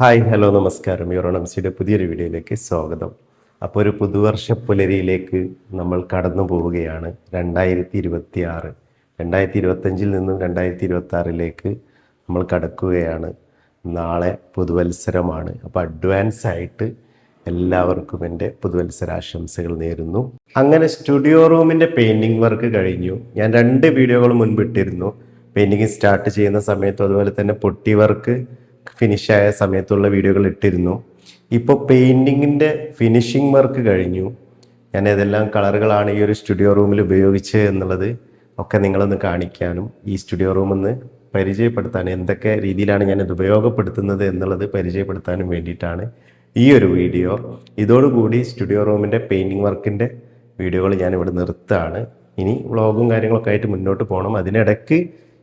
Hi hello നമസ്കാരം. യൂറോണംസിയുടെ പുതിയൊരു വീഡിയോയിലേക്ക് സ്വാഗതം. അപ്പോൾ ഒരു പുതുവർഷ പുലരിയിലേക്ക് നമ്മൾ കടന്നു പോവുകയാണ്. രണ്ടായിരത്തി ഇരുപത്തി ആറ് രണ്ടായിരത്തി ഇരുപത്തഞ്ചിൽ നിന്നും രണ്ടായിരത്തി ഇരുപത്തി ആറിലേക്ക് നമ്മൾ കടക്കുകയാണ്. നാളെ പുതുവത്സരമാണ്. അപ്പോൾ അഡ്വാൻസ് ആയിട്ട് എല്ലാവർക്കും എന്റെ പുതുവത്സരാശംസകൾ നേരുന്നു. അങ്ങനെ സ്റ്റുഡിയോ റൂമിന്റെ പെയിന്റിങ് വർക്ക് കഴിഞ്ഞു. ഞാൻ രണ്ട് വീഡിയോകൾ മുൻപിട്ടിരുന്നു. പെയിന്റിങ് സ്റ്റാർട്ട് ചെയ്യുന്ന സമയത്തും അതുപോലെ തന്നെ പൊട്ടി വർക്ക് ഫിനിഷായ സമയത്തുള്ള വീഡിയോകൾ ഇട്ടിരുന്നു. ഇപ്പോൾ പെയിന്റിങ്ങിന്റെ ഫിനിഷിംഗ് വർക്ക് കഴിഞ്ഞു. ഞാൻ ഏതെല്ലാം കളറുകളാണ് ഈ ഒരു സ്റ്റുഡിയോ റൂമിൽ ഉപയോഗിച്ചത് എന്നുള്ളത് ഒക്കെ നിങ്ങളൊന്ന് കാണിക്കാനും ഈ സ്റ്റുഡിയോ റൂം ഒന്ന് പരിചയപ്പെടുത്താനും എന്തൊക്കെ രീതിയിലാണ് ഞാൻ ഇത് ഉപയോഗപ്പെടുത്തുന്നത് എന്നുള്ളത് പരിചയപ്പെടുത്താനും വേണ്ടിയിട്ടാണ് ഈ ഒരു വീഡിയോ. ഇതോടുകൂടി സ്റ്റുഡിയോ റൂമിന്റെ പെയിന്റിങ് വർക്കിന്റെ വീഡിയോകൾ ഞാനിവിടെ നിർത്തുകയാണ്. ഇനി വ്ളോഗും കാര്യങ്ങളൊക്കെ ആയിട്ട് മുന്നോട്ട് പോകണം. അതിനിടയ്ക്ക്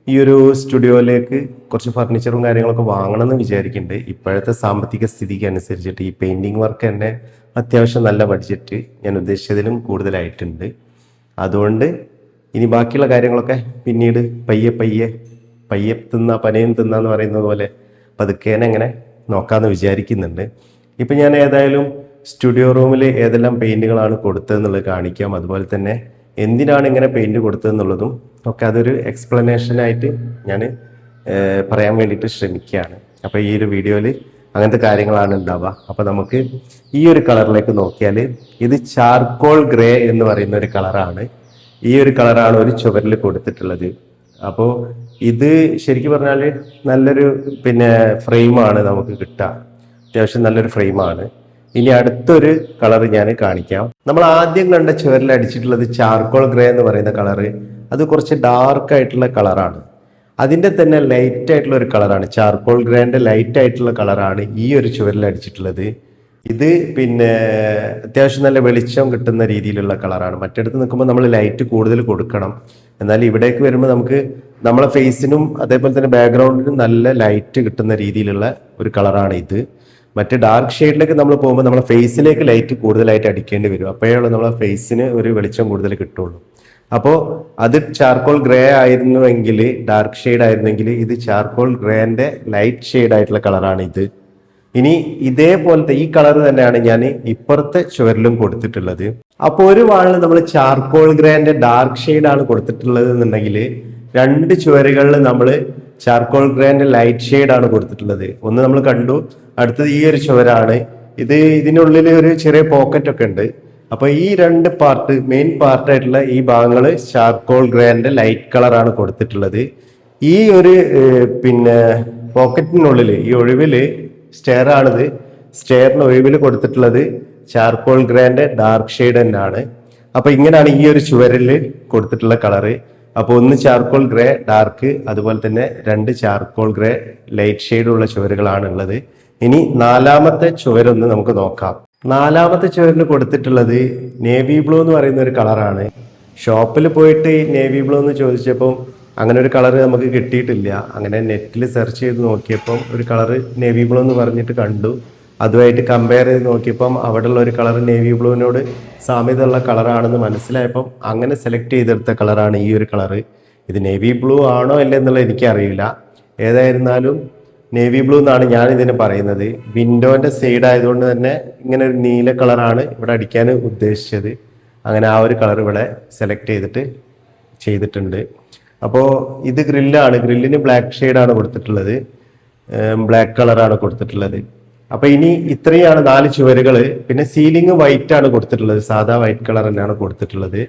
ഈ ഒരു സ്റ്റുഡിയോയിലേക്ക് കുറച്ച് ഫർണിച്ചറും കാര്യങ്ങളൊക്കെ വാങ്ങണമെന്ന് വിചാരിക്കുന്നുണ്ട് ഇപ്പോഴത്തെ സാമ്പത്തിക സ്ഥിതിക്ക് അനുസരിച്ചിട്ട് ഈ പെയിന്റിങ് വർക്ക് തന്നെ അത്യാവശ്യം നല്ല ബഡ്ജറ്റ് ഞാൻ ഉദ്ദേശിച്ചതിലും കൂടുതലായിട്ടുണ്ട്. അതുകൊണ്ട് ഇനി ബാക്കിയുള്ള കാര്യങ്ങളൊക്കെ പിന്നീട് പയ്യെ പയ്യെ പയ്യെ തിന്ന പനയും തിന്ന എന്ന് പറയുന്നത് പോലെ പതുക്കേനെ അങ്ങനെ നോക്കാമെന്ന് വിചാരിക്കുന്നുണ്ട്. ഇപ്പം ഞാൻ ഏതായാലും സ്റ്റുഡിയോ റൂമിൽ ഏതെല്ലാം പെയിന്റുകളാണ് കൊടുത്തതെന്നുള്ളത് കാണിക്കാം. അതുപോലെ തന്നെ എന്തിനാണ് ഇങ്ങനെ പെയിന്റ് കൊടുത്തതെന്നുള്ളതും ഒക്കെ അതൊരു എക്സ്പ്ലനേഷനായിട്ട് ഞാൻ പറയാൻ വേണ്ടിയിട്ട് ശ്രമിക്കുകയാണ്. അപ്പോൾ ഈ ഒരു വീഡിയോയിൽ അങ്ങനത്തെ കാര്യങ്ങളാണ് ഉണ്ടാവുക. അപ്പോൾ നമുക്ക് ഈ ഒരു കളറിലേക്ക് നോക്കിയാൽ ഇത് ചാർക്കോൾ ഗ്രേ എന്ന് പറയുന്ന ഒരു കളറാണ്. ഈ ഒരു കളറാണ് ഒരു ചുവരിൽ കൊടുത്തിട്ടുള്ളത്. അപ്പോൾ ഇത് ശരിക്കും പറഞ്ഞാൽ നല്ലൊരു പിന്നെ ഫ്രെയിമാണ് നമുക്ക് കിട്ടുക. അത്യാവശ്യം നല്ലൊരു ഫ്രെയിമാണ് ഇനി അടുത്തൊരു കളർ ഞാൻ കാണിക്കാം. നമ്മൾ ആദ്യം കണ്ട ചുവരിൽ അടിച്ചിട്ടുള്ളത് ചാർക്കോൾ ഗ്രേ എന്ന് പറയുന്ന കളറ് അത് കുറച്ച് ഡാർക്ക് ആയിട്ടുള്ള കളറാണ് അതിന്റെ തന്നെ ലൈറ്റ് ആയിട്ടുള്ള ഒരു കളറാണ് ചാർക്കോൾ ഗ്രേന്റെ ലൈറ്റ് ആയിട്ടുള്ള കളറാണ് ഈ ഒരു ചുവരിൽ അടിച്ചിട്ടുള്ളത്. ഇത് പിന്നെ അത്യാവശ്യം നല്ല വെളിച്ചം കിട്ടുന്ന രീതിയിലുള്ള കളറാണ് മറ്റിടത്ത് നിൽക്കുമ്പോൾ നമ്മൾ ലൈറ്റ് കൂടുതൽ കൊടുക്കണം. എന്നാൽ ഇവിടേക്ക് വരുമ്പോൾ നമുക്ക് നമ്മളെ ഫേസിനും അതേപോലെ തന്നെ ബാക്ക്ഗ്രൗണ്ടിനും നല്ല ലൈറ്റ് കിട്ടുന്ന രീതിയിലുള്ള ഒരു കളറാണ് ഇത്. മറ്റ് ഡാർക്ക് ഷെയ്ഡിലേക്ക് നമ്മൾ പോകുമ്പോൾ നമ്മളെ ഫേസിലേക്ക് ലൈറ്റ് കൂടുതലായിട്ട് അടിക്കേണ്ടി വരും. അപ്പോഴേ നമ്മളെ ഫേസിന് ഒരു വെളിച്ചം കൂടുതൽ കിട്ടുള്ളൂ. അപ്പോൾ അത് ചാർക്കോൾ ഗ്രേ ആയിരുന്നുവെങ്കിൽ ഡാർക്ക് ഷെയ്ഡ് ആയിരുന്നെങ്കിൽ ഇത് ചാർക്കോൾ ഗ്രേന്റെ ലൈറ്റ് ഷെയ്ഡ് ആയിട്ടുള്ള കളറാണ് ഇത്. ഇനി ഇതേപോലത്തെ ഈ കളർ തന്നെയാണ് ഞാൻ ഇപ്പുറത്തെ ചുവരിലും കൊടുത്തിട്ടുള്ളത്. അപ്പോൾ ഒരു വാളിൽ നമ്മൾ ചാർക്കോൾ ഗ്രേന്റെ ഡാർക്ക് ഷെയ്ഡ് ആണ് കൊടുത്തിട്ടുള്ളത് എന്നുണ്ടെങ്കിൽ രണ്ട് ചുവരുകളിൽ നമ്മൾ ചാർക്കോൾ ഗ്രേന്റെ ലൈറ്റ് ഷെയ്ഡ് ആണ് കൊടുത്തിട്ടുള്ളത്. ഒന്ന് നമ്മൾ കണ്ടു അടുത്തത് ഈ ഒരു ചുവരാണ്. ഇത് ഇതിനുള്ളിൽ ഒരു ചെറിയ പോക്കറ്റ് ഒക്കെ ഉണ്ട്. അപ്പൊ ഈ രണ്ട് പാർട്ട് മെയിൻ പാർട്ടായിട്ടുള്ള ഈ ഭാഗങ്ങൾ ചാർക്കോൾ ഗ്രേന്റെ ലൈറ്റ് കളറാണ് കൊടുത്തിട്ടുള്ളത്. ഈ ഒരു പിന്നെ പോക്കറ്റിനുള്ളിൽ ഈ ഒഴിവിൽ സ്റ്റെയർ ആണിത്. സ്റ്റെയറിന് ഒഴിവിൽ കൊടുത്തിട്ടുള്ളത് ചാർക്കോൾ ഗ്രേന്റെ ഡാർക്ക് ഷെയ്ഡ് തന്നെയാണ്. അപ്പൊ ഇങ്ങനെയാണ് ഈ ഒരു ചുവരിൽ കൊടുത്തിട്ടുള്ള കളറ് അപ്പോൾ ഒന്ന് ചാർക്കോൾ ഗ്രേ ഡാർക്ക് അതുപോലെ തന്നെ രണ്ട് ചാർക്കോൾ ഗ്രേ ലൈറ്റ് ഷെയ്ഡുള്ള ചുവരുകളാണ് ഉള്ളത്. ഇനി നാലാമത്തെ ചുവരൊന്ന് നമുക്ക് നോക്കാം. നാലാമത്തെ ചുവരിന് കൊടുത്തിട്ടുള്ളത് നേവി ബ്ലൂ എന്ന് പറയുന്ന ഒരു കളറാണ്. ഷോപ്പിൽ പോയിട്ട് നേവി ബ്ലൂ എന്ന് ചോദിച്ചപ്പം അങ്ങനെ ഒരു കളർ നമുക്ക് കിട്ടിയിട്ടില്ല. അങ്ങനെ നെറ്റിൽ സെർച്ച് ചെയ്ത് നോക്കിയപ്പം ഒരു കളർ നേവി ബ്ലൂ എന്ന് പറഞ്ഞിട്ട് കണ്ടു. അതുമായിട്ട് കമ്പയർ ചെയ്ത് നോക്കിയപ്പം അവിടെയുള്ള ഒരു കളർ നേവി ബ്ലൂവിനോട് സാമ്യതയുള്ള കളറാണെന്ന് മനസ്സിലായപ്പം അങ്ങനെ സെലക്ട് ചെയ്തെടുത്ത കളറാണ് ഈ ഒരു കളർ ഇത് നേവി ബ്ലൂ ആണോ അല്ല എന്നുള്ളത് എനിക്കറിയില്ല. ഏതായിരുന്നാലും നേവി ബ്ലൂ എന്നാണ് ഞാൻ ഇതിന് പറയുന്നത്. വിൻഡോന്റെ സൈഡ് ആയതുകൊണ്ട് തന്നെ ഇങ്ങനെ ഒരു നീല കളറാണ് ഇവിടെ അടിക്കാൻ ഉദ്ദേശിച്ചത്. അങ്ങനെ ആ ഒരു കളർ ഇവിടെ സെലക്ട് ചെയ്തിട്ട് ചെയ്തിട്ടുണ്ട്. അപ്പോൾ ഇത് ഗ്രില്ലാണ് ഗ്രില്ലിന് ബ്ലാക്ക് ഷെയ്ഡാണ് കൊടുത്തിട്ടുള്ളത്. ബ്ലാക്ക് കളറാണ് കൊടുത്തിട്ടുള്ളത്. അപ്പോൾ ഇനി ഇത്രയാണ് നാല് ചുവരുകൾ പിന്നെ സീലിംഗ് വൈറ്റ് ആണ് കൊടുത്തിട്ടുള്ളത്. സാധാ വൈറ്റ് കളർ തന്നെയാണ് കൊടുത്തിട്ടുള്ളത്.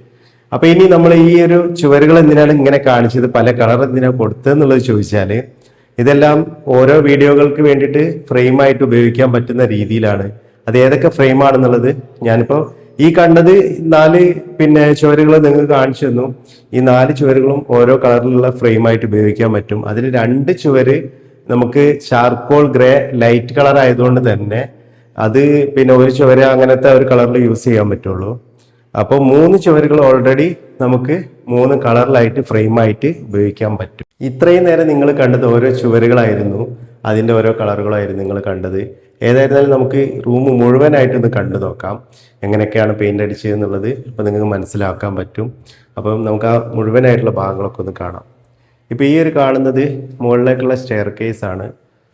അപ്പോൾ ഇനി നമ്മൾ ഈ ഒരു ചുവരുകൾ എന്തിനാണ് ഇങ്ങനെ കാണിച്ചത്? പല കളർ എന്തിനാണ് കൊടുത്തതെന്നുള്ളത് ചോദിച്ചാൽ ഇതെല്ലാം ഓരോ വീഡിയോകൾക്ക് വേണ്ടിയിട്ട് ഫ്രെയിമായിട്ട് ഉപയോഗിക്കാൻ പറ്റുന്ന രീതിയിലാണ്. അത് ഏതൊക്കെ ഫ്രെയിം ആണെന്നുള്ളത് ഞാനിപ്പോൾ ഈ കണ്ടത് നാല് പിന്നെ ചുവരുകൾ നിങ്ങൾക്ക് കാണിച്ചു തന്നു. ഈ നാല് ചുവരുകളും ഓരോ കളറിലുള്ള ഫ്രെയിമായിട്ട് ഉപയോഗിക്കാൻ പറ്റും. അതിൽ രണ്ട് ചുവര് നമുക്ക് ചാർക്കോൾ ഗ്രേ ലൈറ്റ് കളർ ആയതുകൊണ്ട് തന്നെ അത് പിന്നെ ഒരു ചുവര് അങ്ങനത്തെ ഒരു കളറിൽ യൂസ് ചെയ്യാൻ പറ്റുള്ളൂ. അപ്പോൾ മൂന്ന് ചുവരുകൾ ഓൾറെഡി നമുക്ക് മൂന്ന് കളറിലായിട്ട് ഫ്രെയിമായിട്ട് ഉപയോഗിക്കാൻ പറ്റും. ഇത്രയും നേരം നിങ്ങൾ കണ്ടത് ഓരോ ചുവരുകളായിരുന്നു. അതിന്റെ ഓരോ കളറുകളായിരുന്നു നിങ്ങൾ കണ്ടത്. ഏതായിരുന്നാലും നമുക്ക് റൂം മുഴുവനായിട്ടൊന്ന് കണ്ടു നോക്കാം. എങ്ങനെയൊക്കെയാണ് പെയിന്റ് അടിച്ചത് എന്നുള്ളത് ഇപ്പോൾ നിങ്ങൾക്ക് മനസ്സിലാക്കാൻ പറ്റും. അപ്പം നമുക്ക് ആ മുഴുവനായിട്ടുള്ള ഭാഗങ്ങളൊക്കെ ഒന്ന് കാണാം. ഇപ്പോൾ ഈ ഒരു കാണുന്നത് മുകളിലേക്കുള്ള സ്റ്റെയർ കേസാണ്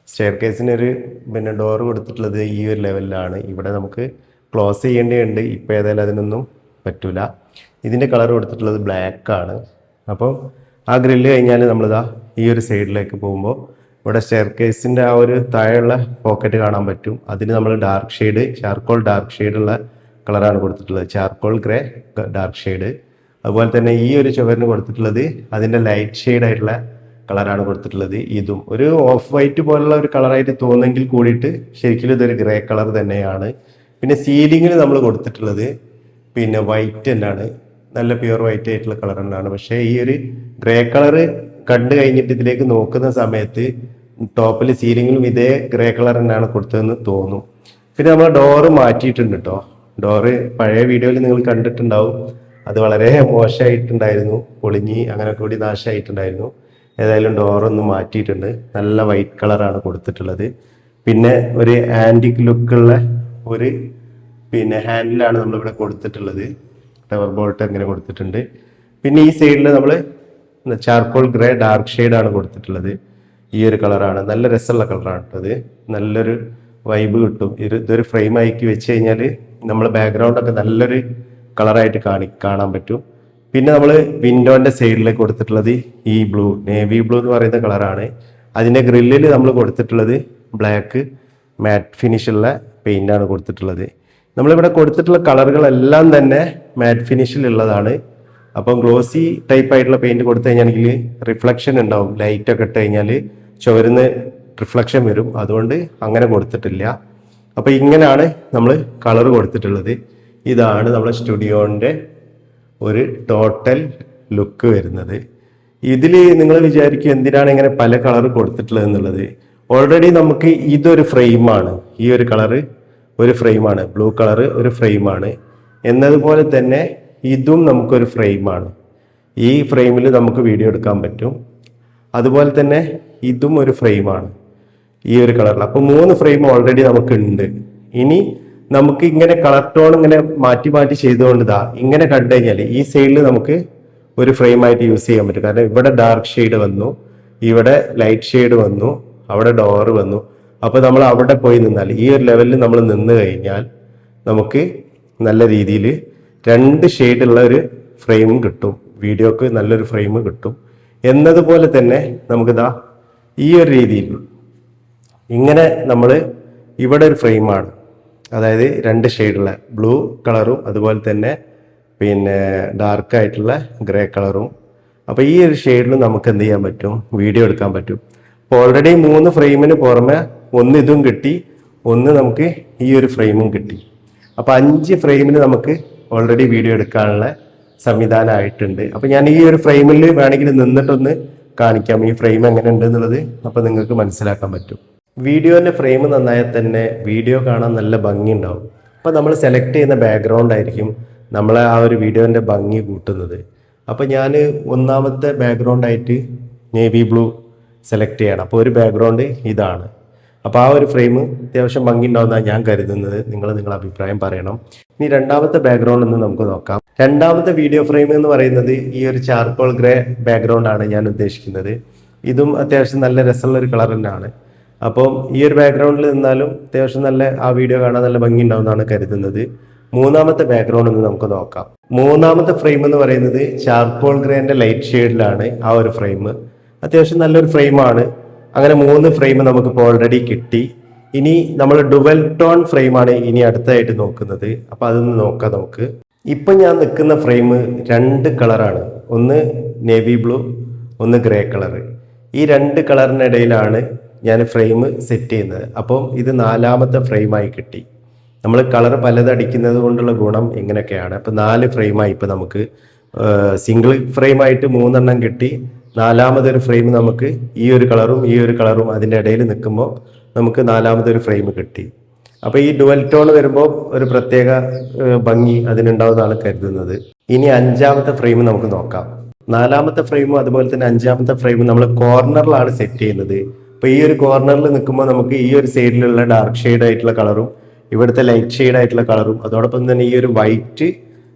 സ്റ്റെയർ കേസിനൊരു പിന്നെ ഡോർ കൊടുത്തിട്ടുള്ളത് ഈ ഒരു ലെവലിലാണ് ഇവിടെ നമുക്ക് ക്ലോസ് ചെയ്യേണ്ടതുണ്ട്. ഇപ്പോൾ ഏതായാലും അതിനൊന്നും പറ്റില്ല ഇതിന്റെ കളർ കൊടുത്തിട്ടുള്ളത് ബ്ലാക്കാണ് അപ്പോൾ ആ ഗ്രില്ല് കഴിഞ്ഞാൽ നമ്മളിതാ ഈ ഒരു സൈഡിലേക്ക് പോകുമ്പോൾ ഇവിടെ സ്റ്റെയർ കേസിന്റെ ആ ഒരു താഴെയുള്ള പോക്കറ്റ് കാണാൻ പറ്റും. അതിന് നമ്മൾ ഡാർക്ക് ഷെയ്ഡ് ചാർക്കോൾ ഡാർക്ക് ഷെയ്ഡുള്ള കളറാണ് കൊടുത്തിട്ടുള്ളത്. ചാർക്കോൾ ഗ്രേ ഡാർക്ക് ഷെയ്ഡ് അതുപോലെ തന്നെ ഈ ഒരു ചുവരിന് കൊടുത്തിട്ടുള്ളത് അതിന്റെ ലൈറ്റ് ഷെയ്ഡ് ആയിട്ടുള്ള കളറാണ് കൊടുത്തിട്ടുള്ളത്. ഇതും ഒരു ഓഫ് വൈറ്റ് പോലുള്ള ഒരു കളറായിട്ട് തോന്നുമെങ്കിൽ കൂടിയിട്ട് ശരിക്കും ഇതൊരു ഗ്രേ കളർ തന്നെയാണ്. പിന്നെ സീലിങ്ങിൽ നമ്മൾ കൊടുത്തിട്ടുള്ളത് പിന്നെ വൈറ്റ് തന്നെയാണ്. നല്ല പ്യുവർ വൈറ്റ് ആയിട്ടുള്ള കളർ തന്നെയാണ് പക്ഷേ ഈ ഒരു ഗ്രേ കളർ കണ്ടു കഴിഞ്ഞിട്ട് ഇതിലേക്ക് നോക്കുന്ന സമയത്ത് ടോപ്പിൽ സീലിങ്ങിലും ഇതേ ഗ്രേ കളർ തന്നെയാണ് കൊടുത്തതെന്ന് തോന്നും. പിന്നെ നമ്മൾ ഡോറ് മാറ്റിയിട്ടുണ്ട് കേട്ടോ ഡോറ് പഴയ വീഡിയോയിൽ നിങ്ങൾ കണ്ടിട്ടുണ്ടാവും. അത് വളരെ മോശമായിട്ടുണ്ടായിരുന്നു. പൊളിഞ്ഞി അങ്ങനെ കൂടി നാശമായിട്ടുണ്ടായിരുന്നു. ഏതായാലും ഡോറൊന്ന് മാറ്റിയിട്ടുണ്ട്. നല്ല വൈറ്റ് കളറാണ് കൊടുത്തിട്ടുള്ളത്. പിന്നെ ഒരു ആന്റിക് ലുക്കുള്ള ഒരു പിന്നെ ഹാൻഡിലാണ് നമ്മളിവിടെ കൊടുത്തിട്ടുള്ളത്. ടവർ ബോൾട്ട് അങ്ങനെ കൊടുത്തിട്ടുണ്ട്. പിന്നെ ഈ സൈഡിൽ നമ്മൾ ചാർക്കോൾ ഗ്രേ ഡാർക്ക് ഷെയ്ഡാണ് കൊടുത്തിട്ടുള്ളത്. ഈ ഒരു കളറാണ് നല്ല രസമുള്ള കളറാണ് കേട്ടത് നല്ലൊരു വൈബ് കിട്ടും. ഇത് ഇതൊരു ഫ്രെയിം ആക്കി വെച്ച് കഴിഞ്ഞാൽ നമ്മൾ ബാക്ക്ഗ്രൗണ്ടൊക്കെ നല്ലൊരു കളറായിട്ട് കാണി കാണാൻ പറ്റും. പിന്നെ നമ്മൾ വിൻഡോന്റെ സൈഡിലേക്ക് കൊടുത്തിട്ടുള്ളത് ഈ ബ്ലൂ നേവി ബ്ലൂ എന്ന് പറയുന്ന കളറാണ് അതിന്റെ ഗ്രില്ലിൽ നമ്മൾ കൊടുത്തിട്ടുള്ളത് ബ്ലാക്ക് മാറ്റ് ഫിനിഷുള്ള പെയിന്റാണ് കൊടുത്തിട്ടുള്ളത്. നമ്മളിവിടെ കൊടുത്തിട്ടുള്ള കളറുകളെല്ലാം തന്നെ മാറ്റ് ഫിനിഷിലുള്ളതാണ് അപ്പം ഗ്ലോസി ടൈപ്പ് ആയിട്ടുള്ള പെയിന്റ് കൊടുത്തു കഴിഞ്ഞാണെങ്കിൽ റിഫ്ലക്ഷൻ ഉണ്ടാവും. ലൈറ്റ് ഒക്കെ ഇട്ട് കഴിഞ്ഞാൽ ചുവരുന്ന് റിഫ്ലക്ഷൻ വരും. അതുകൊണ്ട് അങ്ങനെ കൊടുത്തിട്ടില്ല. അപ്പോൾ ഇങ്ങനെയാണ് നമ്മൾ കളർ കൊടുത്തിട്ടുള്ളത്. ഇതാണ് നമ്മുടെ സ്റ്റുഡിയോന്റെ ഒരു ടോട്ടൽ ലുക്ക് വരുന്നത്. ഇതിൽ നിങ്ങൾ വിചാരിക്കും എന്തിനാണ് ഇങ്ങനെ പല കളർ കൊടുത്തിട്ടുള്ളത് എന്നുള്ളത്. ഓൾറെഡി നമുക്ക് ഇതൊരു ഫ്രെയിമാണ് ഈ ഒരു കളറ് ഒരു ഫ്രെയിമാണ്. ബ്ലൂ കളർ ഒരു ഫ്രെയിമാണ്. എന്നതുപോലെ തന്നെ ഇതും നമുക്കൊരു ഫ്രെയിമാണ്. ഈ ഫ്രെയിമിൽ നമുക്ക് വീഡിയോ എടുക്കാൻ പറ്റും. അതുപോലെ തന്നെ ഇതും ഒരു ഫ്രെയിമാണ്. ഈ ഒരു കളറിൽ. അപ്പോൾ മൂന്ന് ഫ്രെയിം ഓൾറെഡി നമുക്ക് ഉണ്ട് ഇനി നമുക്ക് ഇങ്ങനെ കളർ ടോൺ ഇങ്ങനെ മാറ്റി മാറ്റി ചെയ്തുകൊണ്ട് ഇതാ ഇങ്ങനെ കണ്ടു കഴിഞ്ഞാൽ ഈ സൈഡിൽ നമുക്ക് ഒരു ഫ്രെയിം ആയിട്ട് യൂസ് ചെയ്യാൻ പറ്റും. കാരണം ഇവിടെ ഡാർക്ക് ഷെയ്ഡ് വന്നു ഇവിടെ ലൈറ്റ് ഷെയ്ഡ് വന്നു അവിടെ ഡോർ വന്നു. അപ്പോൾ നമ്മൾ അവിടെ പോയി നിന്നാൽ ഈ ഒരു ലെവലിൽ നമ്മൾ നിന്ന് കഴിഞ്ഞാൽ നമുക്ക് നല്ല രീതിയിൽ രണ്ട് ഷെയ്ഡുള്ള ഒരു ഫ്രെയിം കിട്ടും. വീഡിയോക്ക് നല്ലൊരു ഫ്രെയിം കിട്ടും. എന്നതുപോലെ തന്നെ നമുക്കിതാ ഈ ഒരു രീതിയിൽ ഇങ്ങനെ നമ്മൾ ഇവിടെ ഒരു ഫ്രെയിമാണ് അതായത് രണ്ട് ഷെയ്ഡുള്ള ബ്ലൂ കളറും അതുപോലെ തന്നെ പിന്നെ ഡാർക്ക് ആയിട്ടുള്ള ഗ്രേ കളറും അപ്പോൾ ഈ ഒരു ഷെയ്ഡിൽ നമുക്ക് എന്ത് ചെയ്യാൻ പറ്റും? വീഡിയോ എടുക്കാൻ പറ്റും. അപ്പോൾ ഓൾറെഡി മൂന്ന് ഫ്രെയിമിന് പുറമെ ഒന്ന് ഇതും കിട്ടി ഒന്ന് നമുക്ക് ഈ ഒരു ഫ്രെയിമും കിട്ടി. അപ്പോൾ അഞ്ച് ഫ്രെയിമിന് നമുക്ക് ഓൾറെഡി വീഡിയോ എടുക്കാനുള്ള സംവിധാനമായിട്ടുണ്ട്. അപ്പോൾ ഞാൻ ഈ ഒരു ഫ്രെയിമിൽ വേണമെങ്കിൽ നിന്നിട്ടൊന്ന് കാണിക്കാം. ഈ ഫ്രെയിം എങ്ങനെ ഉണ്ട് എന്നുള്ളത് അപ്പോൾ നിങ്ങൾക്ക് മനസ്സിലാക്കാൻ പറ്റും. വീഡിയോന്റെ ഫ്രെയിം നന്നായാൽ തന്നെ വീഡിയോ കാണാൻ നല്ല ഭംഗി ഉണ്ടാവും അപ്പോൾ നമ്മൾ സെലക്ട് ചെയ്യുന്ന ബാക്ക്ഗ്രൗണ്ട് ആയിരിക്കും നമ്മളെ ആ ഒരു വീഡിയോന്റെ ഭംഗി കൂട്ടുന്നത്. അപ്പോൾ ഞാൻ ഒന്നാമത്തെ ബാക്ക്ഗ്രൗണ്ട് ആയിട്ട് നേവി ബ്ലൂ സെലക്ട് ചെയ്യണം. അപ്പോൾ ഒരു ബാക്ക്ഗ്രൗണ്ട് ഇതാണ്. അപ്പോൾ ആ ഒരു ഫ്രെയിം അത്യാവശ്യം ഭംഗി ഉണ്ടാവുന്നതാണ് ഞാൻ കരുതുന്നത്. നിങ്ങൾ നിങ്ങളുടെ അഭിപ്രായം പറയണം. ഇനി രണ്ടാമത്തെ ബാക്ക്ഗ്രൗണ്ട് ഒന്ന് നമുക്ക് നോക്കാം. രണ്ടാമത്തെ വീഡിയോ ഫ്രെയിം എന്ന് പറയുന്നത് ഈ ഒരു ചാർക്കോൾ ഗ്രേ ബാക്ക്ഗ്രൗണ്ട് ആണ് ഞാൻ ഉദ്ദേശിക്കുന്നത്. ഇതും അത്യാവശ്യം നല്ല രസമുള്ള ഒരു കളർ തന്നെയാണ്. അപ്പം ഈ ഒരു ബാക്ക്ഗ്രൗണ്ടിൽ നിന്നാലും അത്യാവശ്യം നല്ല ആ വീഡിയോ കാണാൻ നല്ല ഭംഗി ഉണ്ടാവുന്നതാണ് കരുതുന്നത്. മൂന്നാമത്തെ ബാക്ക്ഗ്രൗണ്ട് ഒന്ന് നമുക്ക് നോക്കാം. മൂന്നാമത്തെ ഫ്രെയിം എന്ന് പറയുന്നത് ചാർക്കോൾ ഗ്രേന്റെ ലൈറ്റ് ഷെയ്ഡിലാണ് ആ ഒരു ഫ്രെയിം അത്യാവശ്യം നല്ലൊരു ഫ്രെയിമാണ് അങ്ങനെ മൂന്ന് ഫ്രെയിം നമുക്കിപ്പോൾ ഓൾറെഡി കിട്ടി. ഇനി നമ്മൾ ഡുവൽ ടോൺ ഫ്രെയിമാണ് ഇനി അടുത്തായിട്ട് നോക്കുന്നത്. അപ്പൊ അതൊന്ന് നോക്കാം നമുക്ക്. ഇപ്പൊ ഞാൻ നിൽക്കുന്ന ഫ്രെയിം രണ്ട് കളറാണ് ഒന്ന് നേവി ബ്ലൂ ഒന്ന് ഗ്രേ കളർ ഈ രണ്ട് കളറിനിടയിലാണ് ഞാൻ ഫ്രെയിം സെറ്റ് ചെയ്യുന്നത്. അപ്പം ഇത് നാലാമത്തെ ഫ്രെയിമായി കിട്ടി. നമ്മൾ കളർ പലതടിക്കുന്നത് കൊണ്ടുള്ള ഗുണം ഇങ്ങനെയൊക്കെയാണ്. അപ്പം നാല് ഫ്രെയിമായി ഇപ്പം നമുക്ക് സിംഗിൾ ഫ്രെയിമായിട്ട് മൂന്നെണ്ണം കിട്ടി. നാലാമതൊരു ഫ്രെയിം നമുക്ക് ഈ ഒരു കളറും ഈ ഒരു കളറും അതിന്റെ ഇടയിൽ നിൽക്കുമ്പോൾ നമുക്ക് നാലാമതൊരു ഫ്രെയിം കിട്ടി. അപ്പോൾ ഈ ഡുവൽ ടോൺ വരുമ്പോൾ ഒരു പ്രത്യേക ഭംഗി അതിനുണ്ടാവുന്നതാണ് കരുതുന്നത്. ഇനി അഞ്ചാമത്തെ ഫ്രെയിം നമുക്ക് നോക്കാം. നാലാമത്തെ ഫ്രെയിമും അതുപോലെ തന്നെ അഞ്ചാമത്തെ ഫ്രെയിമും നമ്മൾ കോർണറിലാണ് സെറ്റ് ചെയ്യുന്നത്. അപ്പോൾ ഈ ഒരു കോർണറിൽ നിൽക്കുമ്പോൾ നമുക്ക് ഈ ഒരു സൈഡിലുള്ള ഡാർക്ക് ഷെയ്ഡ് ആയിട്ടുള്ള കളറും ഇവിടുത്തെ ലൈറ്റ് ഷെയ്ഡ് ആയിട്ടുള്ള കളറും അതോടൊപ്പം തന്നെ ഈ ഒരു വൈറ്റ്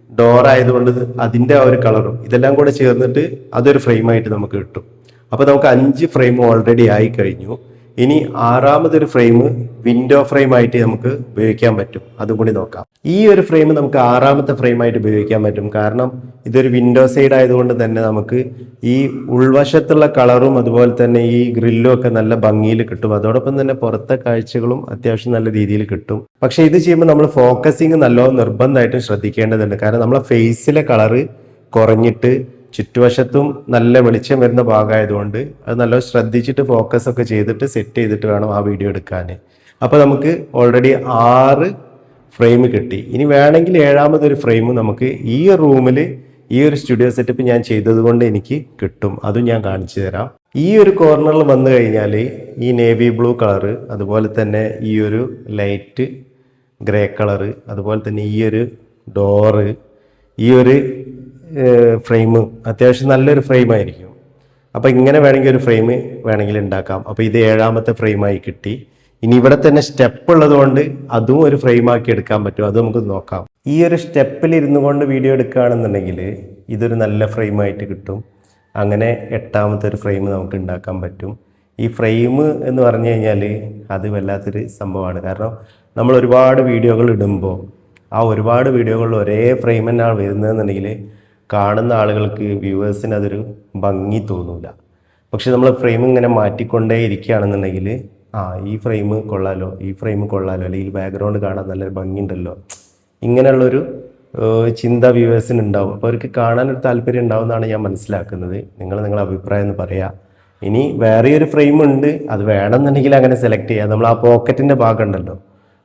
ഡോർ ആയതുകൊണ്ട് അതിന്റെ ആ ഒരു കളറും ഇതെല്ലാം കൂടെ ചേർന്നിട്ട് അതൊരു ഫ്രെയിമായിട്ട് നമുക്ക് കിട്ടും. അപ്പോൾ നമുക്ക് അഞ്ച് ഫ്രെയിം ഓൾറെഡി ആയി കഴിഞ്ഞു. ഇനി ആറാമതൊരു ഫ്രെയിം വിൻഡോ ഫ്രെയിം ആയിട്ട് നമുക്ക് ഉപയോഗിക്കാൻ പറ്റും. അതും കൂടി നോക്കാം. ഈ ഒരു ഫ്രെയിം നമുക്ക് ആറാമത്തെ ഫ്രെയിം ആയിട്ട് ഉപയോഗിക്കാൻ പറ്റും. കാരണം ഇതൊരു വിൻഡോ സൈഡ് ആയതുകൊണ്ട് തന്നെ നമുക്ക് ഈ ഉൾവശത്തുള്ള കളറും അതുപോലെ തന്നെ ഈ ഗ്രില്ലും ഒക്കെ നല്ല ഭംഗിയിൽ കിട്ടും. അതോടൊപ്പം തന്നെ പുറത്തെ കാഴ്ചകളും അത്യാവശ്യം നല്ല രീതിയിൽ കിട്ടും. പക്ഷെ ഇത് ചെയ്യുമ്പോൾ നമ്മൾ ഫോക്കസിങ് നല്ലോണം നിർബന്ധമായിട്ടും ശ്രദ്ധിക്കേണ്ടതുണ്ട്. കാരണം നമ്മളെ ഫേസിലെ കളറ് കുറഞ്ഞിട്ട് ചുറ്റുവശത്തും നല്ല വെളിച്ചം വരുന്ന ഭാഗമായതുകൊണ്ട് അത് നല്ല ശ്രദ്ധിച്ചിട്ട് ഫോക്കസ് ഒക്കെ ചെയ്തിട്ട് സെറ്റ് ചെയ്തിട്ട് വേണം ആ വീഡിയോ എടുക്കാൻ. അപ്പോൾ നമുക്ക് ഓൾറെഡി ആറ് ഫ്രെയിം കിട്ടി. ഇനി വേണമെങ്കിൽ ഏഴാമതൊരു ഫ്രെയിം നമുക്ക് ഈ റൂമിൽ ഈ ഒരു സ്റ്റുഡിയോ സെറ്റപ്പ് ഞാൻ ചെയ്തതുകൊണ്ട് എനിക്ക് കിട്ടും. അതും ഞാൻ കാണിച്ചു തരാം. ഈ ഒരു കോർണറിൽ വന്നു കഴിഞ്ഞാൽ ഈ നേവി ബ്ലൂ കളറ് അതുപോലെ തന്നെ ഈ ഒരു ലൈറ്റ് ഗ്രേ കളറ് അതുപോലെ തന്നെ ഈ ഒരു ഡോറ് ഈ ഒരു ഫ്രെയിം. അത്യാവശ്യം നല്ലൊരു ഫ്രെയിം ആയിരിക്കും. അപ്പോൾ ഇങ്ങനെ വേണമെങ്കിൽ ഒരു ഫ്രെയിം വേണമെങ്കിൽ ഉണ്ടാക്കാം. അപ്പോൾ ഇത് ഏഴാമത്തെ ഫ്രെയിമായി കിട്ടി. ഇനി ഇവിടെ തന്നെ സ്റ്റെപ്പ് ഉള്ളതുകൊണ്ട് അതും ഒരു ഫ്രെയിം ആക്കി എടുക്കാൻ പറ്റും. അത് നമുക്ക് നോക്കാം. ഈ ഒരു സ്റ്റെപ്പിൽ ഇരുന്നു കൊണ്ട് വീഡിയോ എടുക്കുകയാണെന്നുണ്ടെങ്കിൽ ഇതൊരു നല്ല ഫ്രെയിമായിട്ട് കിട്ടും. അങ്ങനെ എട്ടാമത്തെ ഒരു ഫ്രെയിം നമുക്ക് ഉണ്ടാക്കാൻ പറ്റും. ഈ ഫ്രെയിം എന്ന് പറഞ്ഞു കഴിഞ്ഞാൽ അത് വല്ലാത്തൊരു സംഭവമാണ്. കാരണം നമ്മൾ ഒരുപാട് വീഡിയോകൾ ഇടുമ്പോൾ ആ ഒരുപാട് വീഡിയോകളിൽ ഒരേ ഫ്രെയിം തന്നെയാണ് വരുന്നതെന്നുണ്ടെങ്കിൽ കാണുന്ന ആളുകൾക്ക് വ്യൂവേഴ്സിന് അതൊരു ഭംഗി തോന്നൂല. പക്ഷെ നമ്മൾ ഫ്രെയിം ഇങ്ങനെ മാറ്റിക്കൊണ്ടേ ഇരിക്കുകയാണെന്നുണ്ടെങ്കിൽ ആ ഈ ഫ്രെയിം കൊള്ളാലോ ഈ ഫ്രെയിം കൊള്ളാലോ അല്ലെങ്കിൽ ബാക്ക്ഗ്രൗണ്ട് കാണാൻ നല്ലൊരു ഭംഗിയുണ്ടല്ലോ. ഇങ്ങനെയുള്ളൊരു ചിന്ത വ്യൂവേഴ്സിന് ഉണ്ടാവും. അപ്പോൾ അവർക്ക് കാണാനൊരു താല്പര്യം ഉണ്ടാവുമെന്നാണ് ഞാൻ മനസ്സിലാക്കുന്നത്. നിങ്ങൾ നിങ്ങളുടെ അഭിപ്രായം എന്ന് പറയാം. ഇനി വേറെ ഒരു ഫ്രെയിം ഉണ്ട്. അത് വേണമെന്നുണ്ടെങ്കിൽ അങ്ങനെ സെലക്ട് ചെയ്യാം. നമ്മൾ ആ പോക്കറ്റിന്റെ ഭാഗം ഉണ്ടല്ലോ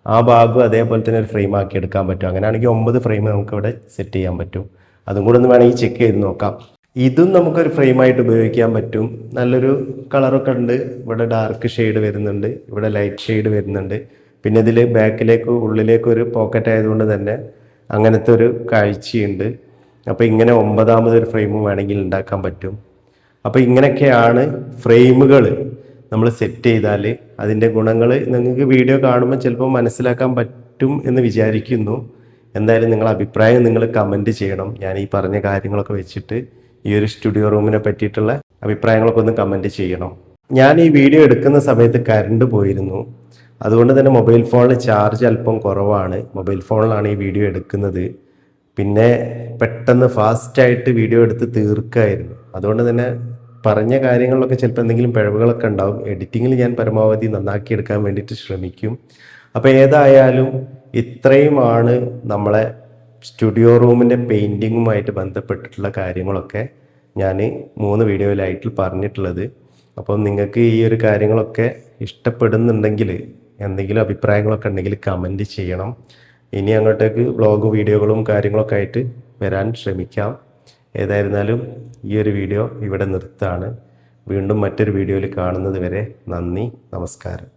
ആ ഭാഗം അതേപോലെ തന്നെ ഒരു ഫ്രെയിം ആക്കി എടുക്കാൻ പറ്റും. അങ്ങനെയാണെങ്കിൽ ഒമ്പത് ഫ്രെയിം നമുക്ക് ഇവിടെ സെറ്റ് ചെയ്യാൻ പറ്റും. അതും കൂടെ ഒന്ന് വേണമെങ്കിൽ ചെക്ക് ചെയ്ത് നോക്കാം. ഇതും നമുക്കൊരു ഫ്രെയിമായിട്ട് ഉപയോഗിക്കാൻ പറ്റും. നല്ലൊരു കളറൊക്കെ ഉണ്ട്. ഇവിടെ ഡാർക്ക് ഷെയ്ഡ് വരുന്നുണ്ട്. ഇവിടെ ലൈറ്റ് ഷെയ്ഡ് വരുന്നുണ്ട്. പിന്നെ ഇതിൽ ബാക്കിലേക്ക് ഉള്ളിലേക്ക് ഒരു പോക്കറ്റ് ആയതുകൊണ്ട് തന്നെ അങ്ങനത്തെ ഒരു കാഴ്ചയുണ്ട്. അപ്പോൾ ഇങ്ങനെ ഒമ്പതാമതൊരു ഫ്രെയിം വേണമെങ്കിൽ ഉണ്ടാക്കാൻ പറ്റും. അപ്പോൾ ഇങ്ങനെയൊക്കെയാണ് ഫ്രെയിമുകൾ നമ്മൾ സെറ്റ് ചെയ്താൽ അതിന്റെ ഗുണങ്ങൾ നിങ്ങൾക്ക് വീഡിയോ കാണുമ്പോൾ ചിലപ്പോൾ മനസ്സിലാക്കാൻ പറ്റും എന്ന് വിചാരിക്കുന്നു. എന്തായാലും നിങ്ങളുടെ അഭിപ്രായം നിങ്ങൾ കമന്റ് ചെയ്യണം. ഞാൻ ഈ പറഞ്ഞ കാര്യങ്ങളൊക്കെ വെച്ചിട്ട് ഈ ഒരു സ്റ്റുഡിയോ റൂമിനെ പറ്റിയിട്ടുള്ള അഭിപ്രായങ്ങളൊക്കെ ഒന്ന് കമന്റ് ചെയ്യണം. ഞാൻ ഈ വീഡിയോ എടുക്കുന്ന സമയത്ത് കറണ്ട് പോയിരുന്നു. അതുകൊണ്ട് തന്നെ മൊബൈൽ ഫോണിൽ ചാർജ് അല്പം കുറവാണ്. മൊബൈൽ ഫോണിലാണ് ഈ വീഡിയോ എടുക്കുന്നത്. പിന്നെ പെട്ടെന്ന് ഫാസ്റ്റായിട്ട് വീഡിയോ എടുത്ത് തീർക്കായിരുന്നു. അതുകൊണ്ട് തന്നെ പറഞ്ഞ കാര്യങ്ങളിലൊക്കെ ചിലപ്പോൾ എന്തെങ്കിലും പിഴവുകളൊക്കെ ഉണ്ടാവും. എഡിറ്റിങ്ങിൽ ഞാൻ പരമാവധി നന്നാക്കി എടുക്കാൻ വേണ്ടിയിട്ട് ശ്രമിക്കും. അപ്പോൾ ഏതായാലും ഇത്രയുമാണ് നമ്മളെ സ്റ്റുഡിയോ റൂമിന്റെ പെയിന്റിങ്ങുമായിട്ട് ബന്ധപ്പെട്ടിട്ടുള്ള കാര്യങ്ങളൊക്കെ ഞാൻ മൂന്ന് വീഡിയോയിലായിട്ട് പറഞ്ഞിട്ടുള്ളത്. അപ്പം നിങ്ങൾക്ക് ഈ ഒരു കാര്യങ്ങളൊക്കെ ഇഷ്ടപ്പെടുന്നുണ്ടെങ്കിൽ എന്തെങ്കിലും അഭിപ്രായങ്ങളൊക്കെ ഉണ്ടെങ്കിൽ കമന്റ് ചെയ്യണം. ഇനി അങ്ങോട്ടേക്ക് വ്ളോഗ് വീഡിയോകളും കാര്യങ്ങളൊക്കെ ആയിട്ട് വരാൻ ശ്രമിക്കാം. ഏതായിരുന്നാലും ഈ ഒരു വീഡിയോ ഇവിടെ നിർത്താണ്. വീണ്ടും മറ്റൊരു വീഡിയോയിൽ കാണുന്നത് വരെ നന്ദി നമസ്കാരം.